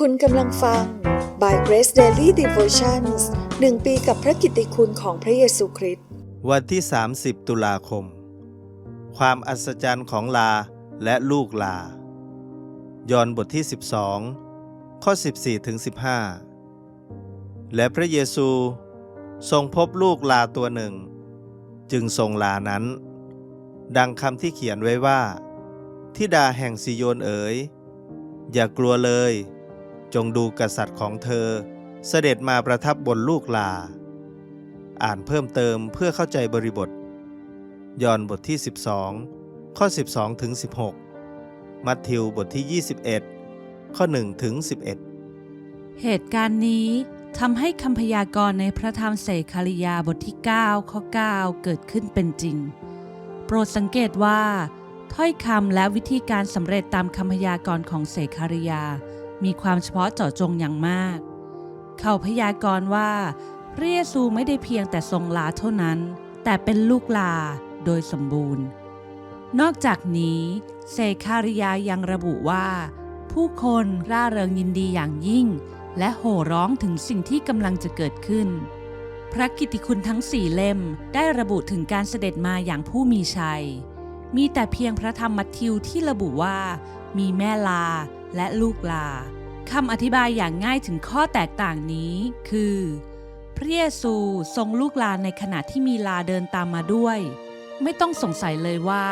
คุณกำลังฟัง By Grace Daily Devotions หนึ่งปีกับพระกิตติคุณของพระเยซูคริสต์ วันที่ 30 ตุลาคม ความอัศจรรย์ของลาและลูกลา ยอห์นบทที่ 12 ข้อ 14ถึง15 และพระเยซูทรงพบลูกลาตัวหนึ่ง จึงทรงลานั้น ดังคำที่เขียนไว้ว่า ทิดาแห่งซิโยนเอ๋ย อย่ากลัวเลย จงดูกษัตริย์ของเธอ เสด็จมาประทับบนลูกลา อ่านเพิ่มเติมเพื่อเข้าใจบริบท ยอห์นบทที่ 12 ข้อ 12ถึง16 มัทธิวบทที่ 21 ข้อ1ถึง11 เหตุการณ์นี้ทำให้คำพยากรณ์ในพระธรรมเสคาริยาบทที่ 9 ข้อ 9 เกิดขึ้นเป็นจริง โปรดสังเกตว่า ถ้อยคำและวิธีการสำเร็จตามคำพยากรณ์ของเสคาริยา มีความเฉพาะเจาะจงอย่างมาก เขาพยากรณ์ว่า พระเยซูไม่ได้เพียงแต่ทรงลาเท่านั้น แต่เป็นลูกลาโดยสมบูรณ์ นอกจากนี้เสคาริยายังระบุว่า ผู้คนร่าเริงยินดีอย่างยิ่ง และโห่ร้องถึงสิ่งที่กำลังจะเกิดขึ้น พระกิตติคุณทั้งสี่เล่มได้ระบุถึงการเสด็จมาอย่างผู้มีชัย มีแต่เพียงพระธรรมมัทธิวที่ระบุว่า มีแม่ลา และลูกลาคำอธิบายอย่างง่ายถึงข้อแตกต่างนี้คือ พระเยซูทรงลูกลาในขณะที่มีลาเดินตามมาด้วย ไม่ต้องสงสัยเลยว่า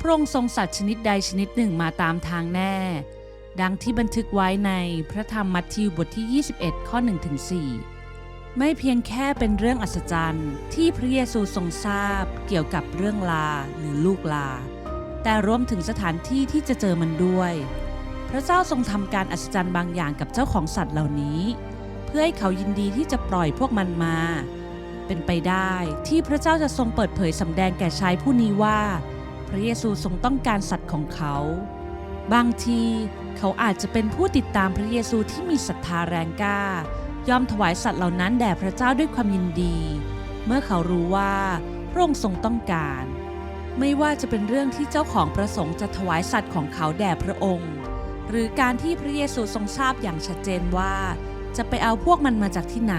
พระองค์ทรงสัตว์ชนิดใดชนิดหนึ่งมาตามทางแน่ ดังที่บันทึกไว้ในพระธรรมมัทธิวบทที่ 21 ข้อ1ถึง4ไม่เพียงแค่เป็นเรื่องอัศจรรย์ที่พระเยซูทรงทราบเกี่ยวกับเรื่องลาหรือลูกลา แต่รวมถึงสถานที่ที่จะเจอมันด้วย พระเจ้าทรงทำการอัศจรรย์บางอย่างกับเจ้าของสัตว์เหล่านี้ เพื่อให้เขายินดีที่จะปล่อยพวกมันมา เป็นไปได้ที่พระเจ้าจะทรงเปิดเผยสำแดงแก่ชายผู้นี้ว่า พระเยซูทรงต้องการสัตว์ของเขา บางทีเขาอาจจะเป็นผู้ติดตามพระเยซูที่มีศรัทธาแรงกล้ายอมถวายสัตว์เหล่านั้นแด่พระเจ้าด้วยความยินดี เมื่อเขารู้ว่าพระองค์ทรงต้องการ ไม่ว่าจะเป็นเรื่องที่เจ้าของประสงค์จะถวายสัตว์ของเขาแด่พระองค์ หรือการที่พระเยซูทรงทราบอย่างชัดเจนว่า จะไปเอาพวกมันมาจากที่ไหน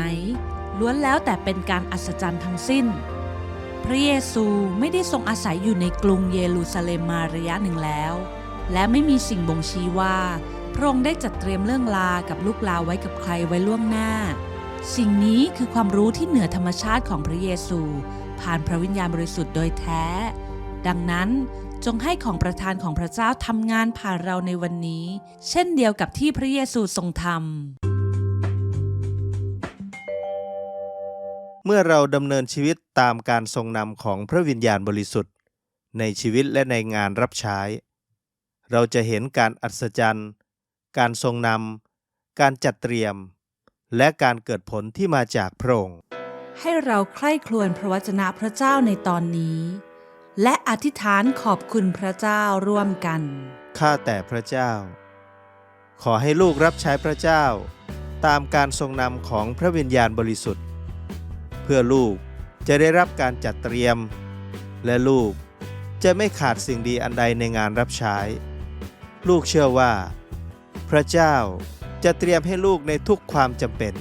ล้วนแล้วแต่เป็นการอัศจรรย์ทั้งสิ้น พระเยซูไม่ได้ทรงอาศัยอยู่ในกรุงเยรูซาเล็มมาระยะหนึ่งแล้ว และไม่มีสิ่งบ่งชี้ว่าพระองค์ได้จัดเตรียมเรื่องลากับลูกลาไว้กับใครไว้ล่วงหน้า สิ่งนี้คือความรู้ที่เหนือธรรมชาติของพระเยซู ผ่านพระวิญญาณบริสุทธิ์โดยแท้ ดังนั้น จงให้ของประทานของพระเจ้าทำงานผ่านเราในวันนี้ เช่นเดียวกับที่พระเยซูทรงทำเมื่อเราดำเนินชีวิตตามการทรงนำของพระวิญญาณบริสุทธิ์ ในชีวิตและในงานรับใช้ เราจะเห็นการอัศจรรย์ การทรงนำ การจัดเตรียม และการเกิดผลที่มาจากพระองค์ ให้เราใคร่ครวญพระวจนะพระเจ้าในตอนนี้ และอธิษฐานขอบคุณพระเจ้าร่วมกัน ข้าแต่พระเจ้า ขอให้ลูกรับใช้พระเจ้า ตามการทรงนำของพระวิญญาณบริสุทธิ์ เพื่อลูกจะได้รับการจัดเตรียม และลูกจะไม่ขาดสิ่งดีอันใดในงานรับใช้ ลูกเชื่อว่า พระเจ้าจะเตรียมให้ลูกในทุกความจำเป็น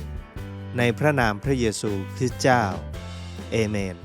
ในพระนามพระเยซูคริสต์เจ้า เอเมน